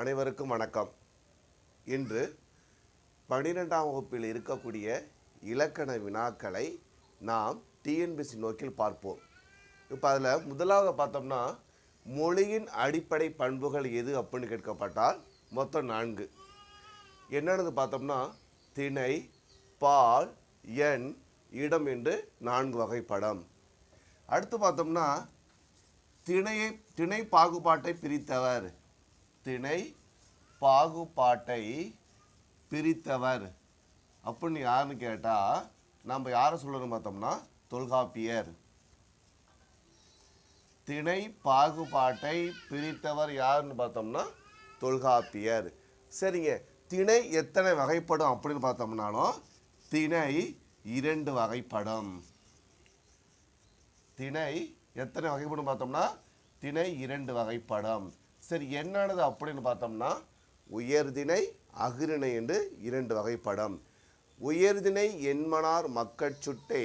அனைவருக்கும் வணக்கம். இன்று பன்னிரெண்டாம் வகுப்பில் இருக்கக்கூடிய இலக்கண வினாக்களை நாம் டிஎன்பிசி நோக்கில் பார்ப்போம். இப்போ அதில் முதலாவது பார்த்தோம்னா மொழியின் அடிப்படை பண்புகள் எது அப்படின்னு கேட்கப்பட்டால் மொத்தம் நான்கு. என்னென்னது பார்த்தோம்னா திணை பால் எண் இடம் என்று நான்கு வகைப்படம். அடுத்து பார்த்தோம்னா திணையை திணை பாகுபாட்டை பிரித்தவர். திணை பாகுபாட்டை பிரித்தவர். அப்படின்னு யாருன்னு கேட்டால் நம்ம யாரை சொல்லணும் பார்த்தோம்னா தொல்காப்பியர். திணை பாகுபாட்டை பிரித்தவர் யாருன்னு பார்த்தோம்னா தொல்காப்பியர். சரிங்க திணை எத்தனை வகைப்படும் அப்படின்னு பார்த்தோம்னாலும் திணை இரண்டு வகைப்படும். திணை எத்தனை வகைப்படும் பார்த்தோம்னா திணை இரண்டு வகைப்படும். சரி என்னானது அப்படின்னு பார்த்தோம்னா உயர்திணை அகிரிணை என்று இரண்டு வகைப்படம். உயர்திணை என்மனார் மக்கட் சுட்டே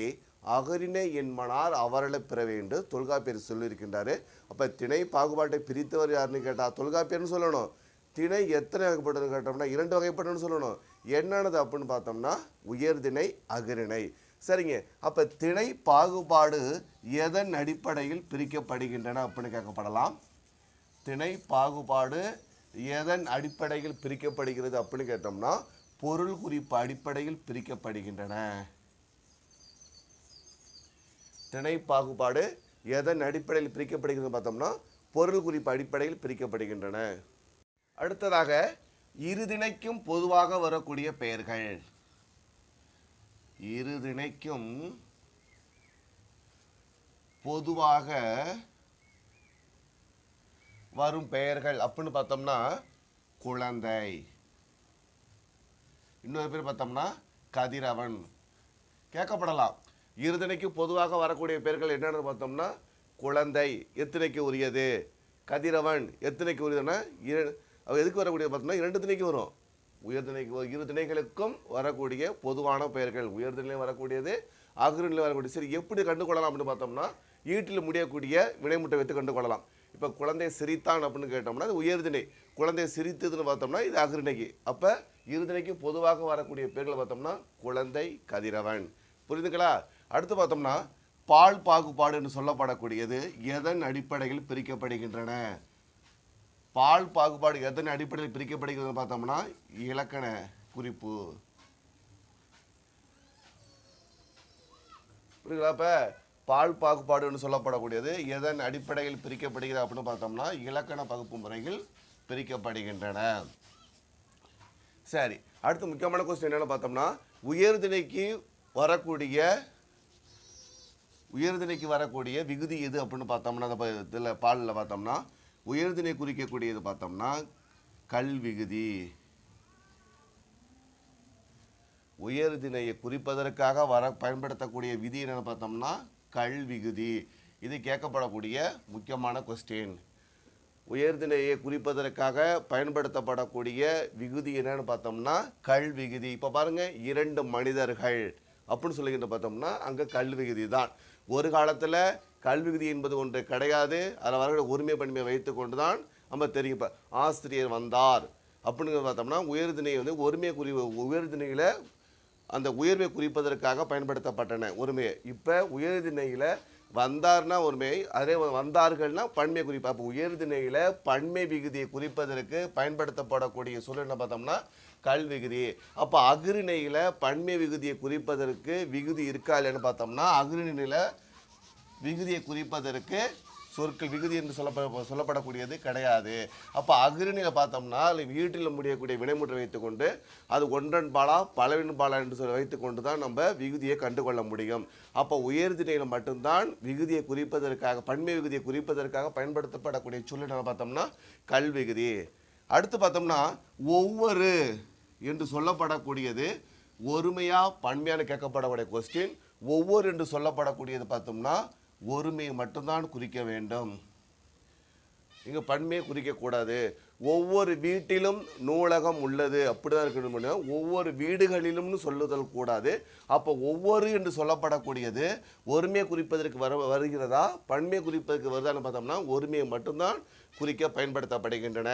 அகரிணை என்மனார் அவரள பெற என்று தொல்காப்பியர் சொல்லியிருக்கின்றாரு. அப்போ திணை பாகுபாட்டை பிரித்தவர் யாருன்னு கேட்டால் தொல்காப்பியர்னு சொல்லணும். திணை எத்தனை வகைப்பட்டதுன்னு கேட்டோம்னா இரண்டு வகைப்படம்னு சொல்லணும். என்னது அப்படின்னு பார்த்தோம்னா உயர்திணை அகிரிணை. சரிங்க அப்போ திணை பாகுபாடு எதன் அடிப்படையில் பிரிக்கப்படுகின்றன அப்படின்னு கேட்கப்படலாம். திணை பாகுபாடு எதன் அடிப்படையில் பிரிக்கப்படுகிறது அப்படின்னு கேட்டோம்னா பொருள் குறிப்பு அடிப்படையில் பிரிக்கப்படுகின்றன. திணை பாகுபாடு எதன் அடிப்படையில் பிரிக்கப்படுகிறது பார்த்தோம்னா பொருள் குறிப்பு அடிப்படையில் பிரிக்கப்படுகின்றன. அடுத்ததாக இருதிணைக்கும் பொதுவாக வரக்கூடிய பெயர்கள். இருதிணைக்கும் பொதுவாக வரும் பெயர்கள் அப்படின்னு பார்த்தோம்னா குழந்தை. இன்னொரு பேர் பார்த்தோம்னா கதிரவன். கேட்கப்படலாம். இருதனைக்கு பொதுவாக வரக்கூடிய பெயர்கள் என்னென்னு பார்த்தோம்னா குழந்தை எத்தனைக்கு உரியது? கதிரவன் எத்தனைக்கு உரியதுன்னா இரு எதுக்கு வரக்கூடிய பார்த்தோம்னா இரண்டு திணைக்கு வரும். உயர்திணைக்கு இரு திணைகளுக்கும் வரக்கூடிய பொதுவான பெயர்கள். உயர்திணையிலும் வரக்கூடியது அகுரிலையும் வரக்கூடிய சரி எப்படி கண்டு கொள்ளலாம் அப்படின்னு பார்த்தோம்னா ஈட்டில் முடியக்கூடிய வினைமுட்டை வைத்து கண்டு கொள்ளலாம் இப்போ குழந்தை சிரித்தான் அப்படின்னு கேட்டோம்னா அது உயர்திணை. குழந்தை சிரித்ததுன்னு பார்த்தோம்னா இது அகிரிணைக்கு அப்போ இருதிணைக்கு பொதுவாக வரக்கூடிய பேர்களை பார்த்தோம்னா குழந்தை கதிரவன். புரியுதுங்களா? அடுத்து பார்த்தோம்னா பால் பாகுபாடு என்று சொல்லப்படக்கூடியது எதன் அடிப்படையில் பிரிக்கப்படுகின்றன? பால் பாகுபாடு எதன் அடிப்படையில் பிரிக்கப்படுகிறது பார்த்தோம்னா இலக்கண குறிப்பு. புரியுங்களா இப்போ பால் பாகுபாடுன்னு சொல்லப்படக்கூடியது எதன் அடிப்படையில் பிரிக்கப்படுகிறது அப்படின்னு பார்த்தோம்னா இலக்கண பகுப்பு முறையில் பிரிக்கப்படுகின்றன. சரி அடுத்து முக்கியமான கொஸ்டின் என்னென்னு பார்த்தோம்னா உயர்திணைக்கு வரக்கூடிய உயர்திணைக்கு வரக்கூடிய விகுதி எது அப்படின்னு பார்த்தோம்னா அந்த இதில் பாலில் பார்த்தோம்னா உயர்திணை குறிக்கக்கூடியது பார்த்தோம்னா கல்விகுதி உயர்திணையை குறிப்பதற்காக வர பயன்படுத்தக்கூடிய விதி என்னென்னு பார்த்தோம்னா கல்விகுதி. இது கேட்கப்படக்கூடிய முக்கியமான கொஸ்டின் உயர்தினையை குறிப்பதற்காக பயன்படுத்தப்படக்கூடிய விகுதி என்னன்னு பார்த்தோம்னா கல்விகுதி. இப்போ பாருங்கள் இரண்டு மனிதர்கள் அப்படின்னு சொல்லிக்கிட்டு பார்த்தோம்னா அங்கே கல்விகுதி தான். ஒரு காலத்தில் கல்விகுதி என்பது ஒன்று கிடையாது. அதில் வர உரிமை பன்மையை வைத்து கொண்டு தான் நம்ம தெரியும். இப்போ ஆசிரியர் வந்தார். அப்படிங்கிறது பார்த்தோம்னா உயர்தினை வந்து ஒருமையை குறி உயர்தினையில் அந்த உயர்வை குறிப்பதற்காக பயன்படுத்தப்பட்டன. ஒருமையை இப்போ உயர்திணையில் வந்தார்னா ஒருமை அதே வந்தார்கள்னா பன்மை குறிப்பு. அப்போ உயர்திணையில் பன்மை விகுதியை குறிப்பதற்கு பயன்படுத்தப்படக்கூடிய சொல் என்ன பார்த்தோம்னா கல் விகுதி. அப்போ அகிரிணையில் பன்மை விகுதியை குறிப்பதற்கு விகுதி இருக்கா இல்லைன்னு பார்த்தோம்னா அகிரிணையில் விகுதியை குறிப்பதற்கு சொற்கள் விகுதி என்று சொல்லப்பட சொல்லப்படக்கூடியது கிடையாது. அப்போ அகிரிணியில் பார்த்தோம்னா அதில் வீட்டில் முடியக்கூடிய வினைமுற்றை வைத்துக்கொண்டு அது ஒன்றன் பாலா பலவின் பாலா என்று சொல்லி வைத்துக்கொண்டு தான் நம்ம விகுதியை கண்டுகொள்ள முடியும். அப்போ உயர்திணையில் மட்டும்தான் விகுதியை குறிப்பதற்காக பன்மை விகுதியை குறிப்பதற்காக பயன்படுத்தப்படக்கூடிய சொல் பார்த்தோம்னா கல்விகுதி அடுத்து பார்த்தோம்னா ஒவ்வொரு என்று சொல்லப்படக்கூடியது ஒருமையாக பன்மையான கேட்கப்படக்கூடிய கொஸ்டின் ஒவ்வொரு என்று சொல்லப்படக்கூடியது பார்த்தோம்னா ஒருமையை மட்டும்தான் குறிக்க வேண்டும். இங்கே பன்மையை குறிக்கக்கூடாது ஒவ்வொரு வீட்டிலும் நூலகம் உள்ளது அப்படிதான் இருக்கணும் முடியும். ஒவ்வொரு வீடுகளிலும்னு சொல்லுதல் கூடாது. அப்போ ஒவ்வொரு என்று சொல்லப்படக்கூடியது ஒருமையை குறிப்பதற்கு வர வருகிறதா? பன்மையை குறிப்பதற்கு வருதான்னு பார்த்தோம்னா ஒருமையை மட்டும்தான் குறிக்க பயன்படுத்தப்படுகின்றன.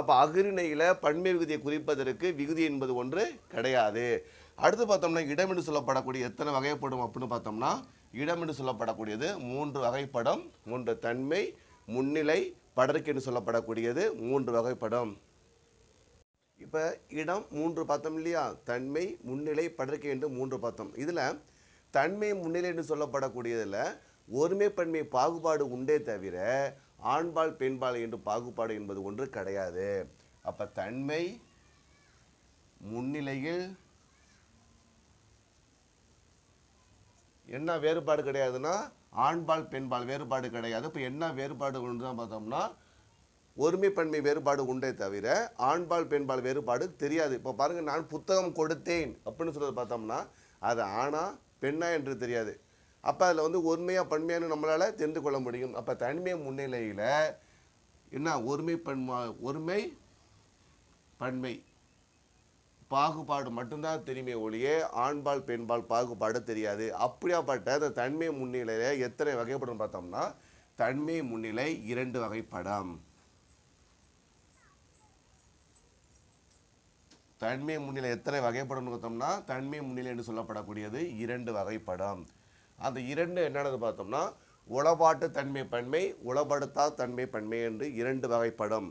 அப்போ அகிரிணையில் பன்மை விகுதியை குறிப்பதற்கு விகுதி என்பது ஒன்று கிடையாது. அடுத்து பார்த்தோம்னா இடம் என்று சொல்லப்படக்கூடிய எத்தனை வகைப்படும் அப்படின்னு பார்த்தோம்னா இடம் என்று சொல்லப்படக்கூடியது மூன்று வகைப்படம் மூன்று தன்மை முன்னிலை படருக்கு என்று சொல்லப்படக்கூடியது மூன்று வகைப்படம். இப்போ இடம் மூன்று பார்த்தோம் இல்லையா? தன்மை முன்னிலை படர்க்கை என்று மூன்று பார்த்தோம். இதில் தன்மை முன்னிலை என்று சொல்லப்படக்கூடியதில் ஒருமைப்பன்மை பாகுபாடு உண்டே தவிர ஆண்பால் பெண்பால் என்று பாகுபாடு என்பது ஒன்று கிடையாது. அப்போ தன்மை முன்னிலையில் என்ன வேறுபாடு கிடையாதுன்னா ஆண்பால் பெண்பால் வேறுபாடு கிடையாது. இப்போ என்ன வேறுபாடு ஒன்று தான் பார்த்தோம்னா ஒருமைப்பன்மை வேறுபாடு உண்டே தவிர ஆண்பால் பெண்பால் வேறுபாடு தெரியாது. இப்போ பாருங்கள் நான் புத்தகம் கொடுத்தேன் அப்படின்னு சொல்கிறது பார்த்தோம்னா அது ஆணா பெண்ணா என்று தெரியாது. அப்போ அதில் வந்து ஒருமையாக பன்மையானு நம்மளால் தெரிந்து கொள்ள முடியும். அப்போ தனிமை முன்னிலையில் என்ன? ஒருமை பன்மா ஒருமை பன்மை. பாகுபாடு மட்டும்தான் தெரியுமே ஒழிய ஆண்பால் பெண்பால் பாகுபாடு தெரியாது. அப்படியாப்பட்ட அந்த தன்மை முன்னிலையில் எத்தனை வகைப்படும் பார்த்தோம்னா தன்மை முன்னிலை இரண்டு வகைப்படம். தன்மை முன்னிலை எத்தனை வகைப்படம்னு பார்த்தோம்னா தன்மை முன்னிலை என்று சொல்லப்படக்கூடியது இரண்டு வகைப்படம். அந்த இரண்டு என்னென்னது பார்த்தோம்னா உளபாட்டு தன்மை பன்மை உளப்படுத்தா தன்மை பன்மை என்று இரண்டு வகைப்படம்.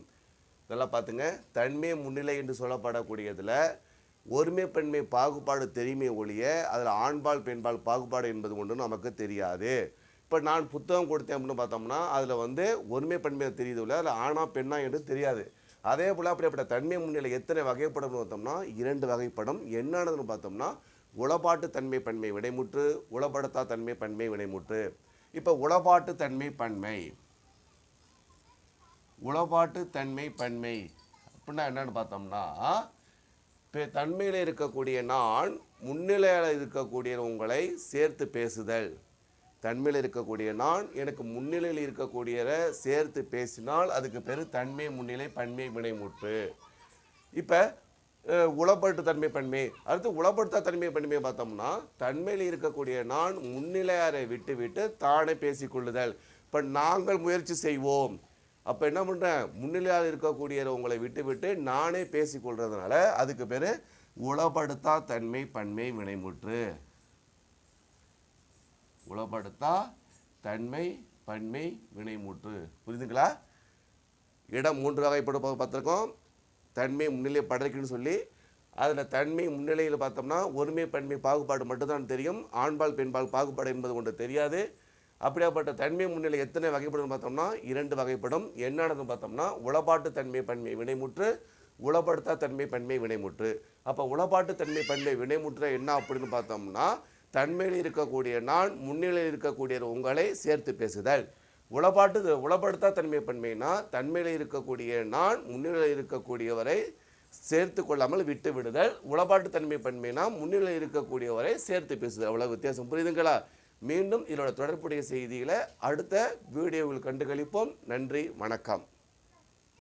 இதெல்லாம் பார்த்துங்க. தன்மை முன்னிலை என்று சொல்லப்படக்கூடியதில் ஒருமை பெண்மை பாகுபாடு தெரியுமே ஒழிய அதில் ஆண்பால் பெண்பால் பாகுபாடு என்பது ஒன்று நமக்கு தெரியாது. இப்போ நான் புத்தகம் கொடுத்தேன் அப்படின்னு பார்த்தோம்னா அதில் வந்து ஒருமை பன்மை தெரியுது இல்லை அதில் ஆணா பெண்ணா என்று தெரியாது. அதே போல் அப்படிப்பட்ட தன்மை முன்னிலை எத்தனை வகைப்படம்னு பார்த்தோம்னா இரண்டு வகைப்படம். என்னன்னு பார்த்தோம்னா உளப்பாட்டு தன்மை பன்மை விடைமுற்று உளப்படுத்தா தன்மை பன்மை விடைமுற்று இப்போ உளப்பாட்டு தன்மை பன்மை உளப்பாட்டு தன்மை பன்மை அப்படின்னா என்னன்னு பார்த்தோம்னா தன்மையில் இருக்கக்கூடிய நான் முன்னிலையில் இருக்கக்கூடிய உங்களை சேர்த்து பேசுதல். தன்மையில் இருக்கக்கூடிய நான் எனக்கு முன்னிலையில் இருக்கக்கூடியதை சேர்த்து பேசினால் அதுக்கு பேர் தன்மை முன்னிலை பன்மை வினைமுற்று இப்போ உளப்பட்டு தன்மை பன்மை. அடுத்து உளப்படுத்தா தன்மை பன்மையை பார்த்தோம்னா தன்மையில் இருக்கக்கூடிய நான் முன்னிலையாரை விட்டு விட்டு தானே பேசிக்கொள்ளுதல். இப்போ நாங்கள் முயற்சி செய்வோம். அப்போ என்ன பண்ணுறேன் முன்னிலையாக இருக்கக்கூடிய உங்களை விட்டு விட்டு நானே பேசிக்கொள்றதுனால அதுக்கு பேர் உளப்படுத்தா தன்மை பன்மை வினைமுற்று. உளப்படுத்தா தன்மை பன்மை வினைமுற்று. புரியுதுங்களா இடம் மூன்று வகைப்படும் பார்த்துருக்கோம். தன்மை முன்னிலை படைக்குன்னு சொல்லி அதில் தன்மை முன்னிலையில் பார்த்தோம்னா ஒருமை பன்மை பாகுபாடு மட்டும்தான் தெரியும். ஆண்பால் பெண்பால் பாகுபாடு என்பது ஒன்று தெரியாது. அப்படியாப்பட்ட தன்மை முன்னிலை எத்தனை வகைப்படும் பார்த்தோம்னா இரண்டு வகைப்படும். என்னன்னு பார்த்தோம்னா உளப்பாட்டு தன்மை பன்மை வினைமுற்று உளப்படுத்தா தன்மை பன்மை வினைமுற்று. அப்போ உளப்பாட்டு தன்மை பன்மை வினைமுற்று என்ன அப்படின்னு பார்த்தோம்னா தன்மையில் இருக்கக்கூடிய நான் முன்னிலையில் இருக்கக்கூடிய உங்களை சேர்த்து பேசுதல். உளப்பாட்டு உளப்படுத்தா தன்மை பன்மைனா தன்மையில் இருக்கக்கூடிய நான் முன்னிலையில் இருக்கக்கூடியவரை சேர்த்து கொள்ளாமல் விட்டு விடுதல். உளப்பாட்டு தன்மை பன்மைனா முன்னிலையில் இருக்கக்கூடியவரை சேர்த்து பேசுதல். அவ்வளோ வித்தியாசம். புரியுதுங்களா? மீண்டும் இதோட தொடர்புடைய செய்திகளை அடுத்த வீடியோவில் கண்டுகளிப்போம். நன்றி வணக்கம்.